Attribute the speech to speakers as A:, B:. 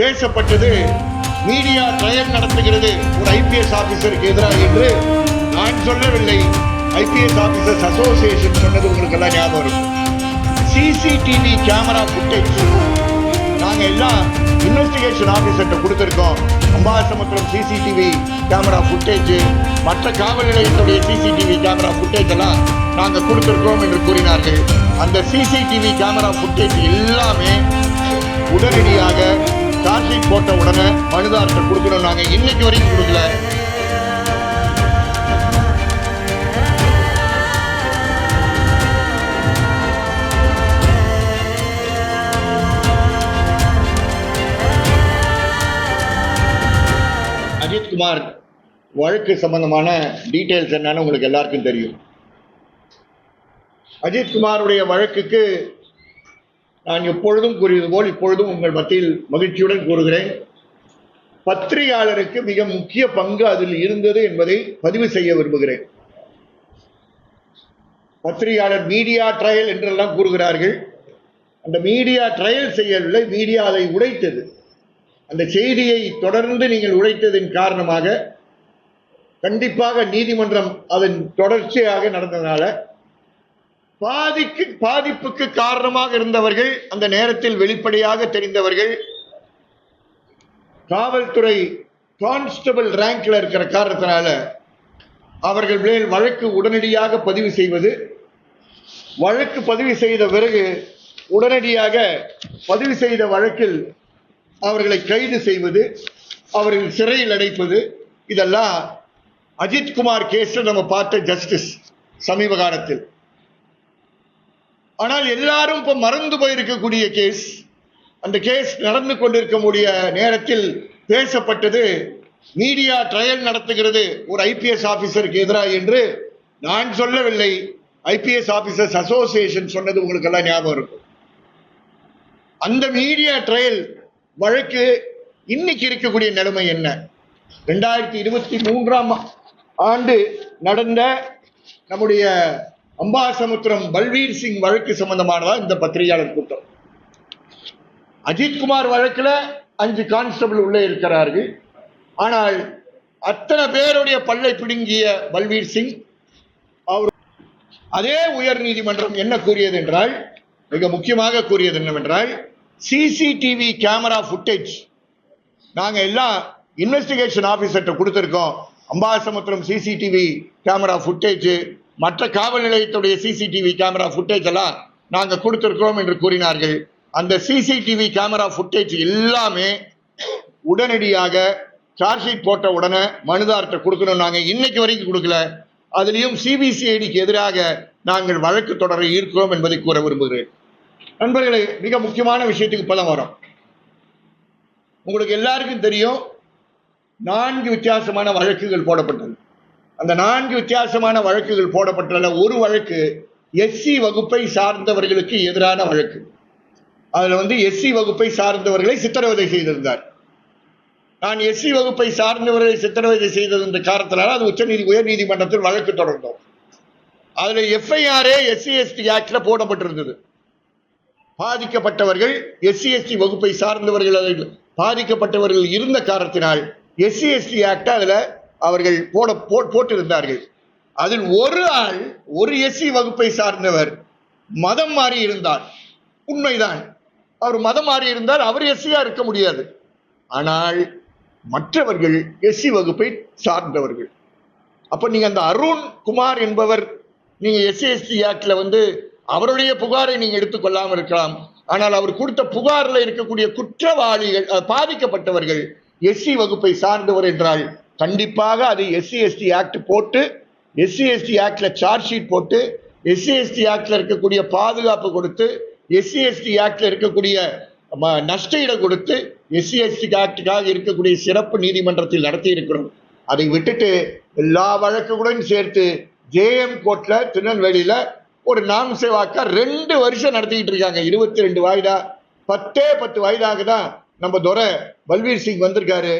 A: பேசப்பட்டது. Media trial நடத்துகிறது. ஒரு ஐபிஎஸ் ஆபீசருக்கு எதிராக என்று நான் சொல்லவில்லை. ஐபிஎஸ் ஆபீசர்ஸ் அசோசியேஷன் சொன்னது உங்களுக்கு எல்லாம் ஞாபகம் இருக்கும். சிசிடிவி கேமரா ஃபுட்டேஜ் நாங்கள் எல்லாம் இன்வெஸ்டிகேஷன் ஆஃபீஸர்கிட்ட கொடுத்துருக்கோம். அம்பாசமுத்திரம் சிசிடிவி கேமரா ஃபுட்டேஜ் மற்ற காவல் நிலையத்துடைய சிசிடிவி கேமரா ஃபுட்டேஜ் எல்லாம் நாங்கள் கொடுத்துருக்கோம் என்று கூறினார்கள். அந்த சிசிடிவி கேமரா ஃபுட்டேஜ் எல்லாமே உடனடியாக சார்ஜ் போட்ட உடனே மனுதார்கிட்ட கொடுக்கணும். நாங்கள் இன்னைக்கு வரைக்கும் கொடுக்கல. அஜித்குமார் வழக்கு சம்பந்தமான டீட்டெயில்ஸ் என்னன்னு உங்களுக்கு எல்லாருக்கும் தெரியும். அஜித்குமாருடைய வழக்குக்கு நான் எப்பொழுதும் கூறியது போல் இப்பொழுதும் உங்கள் மத்தியில் மகிழ்ச்சியுடன் கூறுகிறேன். பத்திரிகையாளருக்கு மிக முக்கிய பங்கு அதில் இருந்தது என்பதை பதிவு செய்ய விரும்புகிறேன். பத்திரிகையாளர் மீடியா ட்ரையல் என்றெல்லாம் கூறுகிறார்கள். அந்த மீடியா ட்ரையல் செய்யவில்லை மீடியா அதை உடைத்தது. அந்த செய்தியை தொடர்ந்து நீங்கள் உழைத்ததின் காரணமாக கண்டிப்பாக நீதிமன்றம் அதன் தொடர்ச்சியாக நடந்ததுனால பாதிக்கு பாதிப்புக்கு காரணமாக இருந்தவர்கள் அந்த நேரத்தில் வெளிப்படையாக தெரிந்தவர்கள் காவல்துறை கான்ஸ்டபிள் ரேங்க்ல இருக்கிற காரணத்தினால அவர்கள் மேல் வழக்கு உடனடியாக பதிவு செய்வது வழக்கு பதிவு செய்த பிறகு உடனடியாக பதிவு செய்த வழக்கில் அவர்களை கைது செய்வது அவர்கள் சிறையில் அடைப்பது இதெல்லாம் அஜித்குமார் கேஸில் நம்ம பார்த்த ஜஸ்டிஸ் சமீப காலத்தில். ஆனால் எல்லாரும் இப்போ மறந்து போயிருக்கக்கூடிய கேஸ் அந்த கேஸ் நடந்து கொண்டிருக்கக்கூடிய நேரத்தில் பேசப்பட்டது மீடியா ட்ரையல் நடத்துகிறது ஒரு ஐபிஎஸ் ஆபீசருக்கு எதிராக என்று நான் சொல்லவில்லை. ஐபிஎஸ் ஆபீசர்ஸ் அசோசியேஷன் சொன்னது உங்களுக்கு எல்லாம் ஞாபகம் இருக்கும். அந்த மீடியா ட்ரையல் வழக்கு இன்னைக்கு இருக்கக்கூடிய நிலைமை என்ன? ரெண்டாயிரத்தி இருபத்தி மூன்றாம் ஆண்டு நடந்த நம்முடைய அம்பாசமுத்திரம் பல்வீர் சிங் வழக்கு சம்பந்தமானதா இந்த பத்திரிகையாளர் கூட்டம். அஜித்குமார் வழக்கில் அஞ்சு கான்ஸ்டபிள் உள்ளே இருக்கிறார்கள். ஆனால் அத்தனை பேருடைய பல்லை பிடுங்கிய பல்வீர் சிங் அவர் அதே உயர் நீதிமன்றம் என்ன கூறியது என்றால் மிக முக்கியமாக கூறியது என்னவென்றால் சிசிடிவி கேமரா ஃபுட்டேஜ் நாங்கள் எல்லாம் இன்வெஸ்டிகேஷன் ஆஃபீஸர்கிட்ட கொடுத்துருக்கோம். அம்பாசமுத்திரம் சிசிடிவி கேமரா ஃபுட்டேஜ் மற்ற காவல் நிலையத்துடைய சிசிடிவி கேமரா ஃபுட்டேஜ் எல்லாம் நாங்கள் கொடுத்துருக்கோம் என்று கூறினார்கள். அந்த சிசிடிவி கேமரா ஃபுட்டேஜ் எல்லாமே உடனடியாக சார்ஜ் ஷீட் போட்ட உடனே மனுதார்கிட்ட கொடுக்கணும் நாங்கள் இன்னைக்கு வரைக்கும் கொடுக்கல. அதுலேயும் சிபிசிஐடிக்கு எதிராக நாங்கள் வழக்கு தொடரை ஈர்க்கிறோம் என்பதை கூற விரும்புகிறேன். நண்பர்களே மிக முக்கியமான விஷயத்துக்கு பலம் வரும். உங்களுக்கு எல்லாருக்கும் தெரியும் நான்கு வித்தியாசமான வழக்குகள் போடப்பட்டது. அந்த நான்கு வித்தியாசமான வழக்குகள் போடப்பட்டுள்ள ஒரு வழக்கு எஸ்சி வகுப்பை சார்ந்தவர்களுக்கு எதிரான வழக்கு. அதில் வந்து எஸ்சி வகுப்பை சார்ந்தவர்களை சித்திரவதை செய்திருந்தார். நான் எஸ்சி வகுப்பை சார்ந்தவர்களை சித்திரவதை செய்தது என்ற காரணத்தினால் அது உச்சநீதி உயர்நீதிமன்றத்தில் உயர் நீதிமன்றத்தில் வழக்கு தொடர்ந்தோம். அதில் எஃப்ஐஆரே எஸ்சி எஸ்டி ஆக்டில் போடப்பட்டிருந்தது. பாதிக்கப்பட்டவர்கள் எஸ்சி எஸ்டி வகுப்பை சார்ந்தவர்கள் அதில் பாதிக்கப்பட்டவர்கள் இருந்த காரணத்தினால் எஸ்சி எஸ்டி ஆக்ட் அதில் அவர்கள் போட போ- போட்டிருந்தார்கள். அதில் ஒரு ஆள் ஒரு எஸ்சி வகுப்பை சார்ந்தவர் மதம் மாறி இருந்தார். உண்மைதான். அவர் மதம் மாறி இருந்தால் அவர் எஸ்சியா இருக்க முடியாது. ஆனால் மற்றவர்கள் எஸ்சி வகுப்பை சார்ந்தவர்கள். அப்ப நீங்க அந்த அருண் குமார் என்பவர் நீங்க எஸ்சி எஸ்டி ஆக்டில் வந்து அவருடைய புகாரை நீங்க எடுத்துக்கொள்ளாமல் இருக்கலாம். ஆனால் அவர் கொடுத்த புகாரில் இருக்கக்கூடிய குற்றவாளிகள் பாதிக்கப்பட்டவர்கள் எஸ்சி வகுப்பை சார்ந்தவர் என்றால் கண்டிப்பாக அது எஸ்சி எஸ்டி ஆக்ட் போட்டு எஸ்சி எஸ்டி ஆக்டில் சார்ஜ் ஷீட் போட்டு எஸ்சி எஸ்டி ஆக்டில் இருக்கக்கூடிய பாதுகாப்பு கொடுத்து எஸ்சி எஸ்டி ஆக்டில் இருக்கக்கூடிய ம- நஷ்ட கொடுத்து எஸ்சி எஸ்டி ஆக்டுக்காக இருக்கக்கூடிய சிறப்பு நீதிமன்றத்தில் நடத்தி இருக்கிறோம் அதை விட்டுட்டு எல்லா வழக்குகளுடன் சேர்த்து ஜேஎம் கோர்ட்டில் திருநெல்வேலியில் ஒரு நாம் சேவாக்கா ரெண்டு வருஷம் நடத்திக்கிட்டு இருக்காங்க. இருபத்தி ரெண்டு வாய்தா பத்தே பத்து வயதாக தான் நம்ம துரை பல்வீர் சிங் வந்திருக்காரு.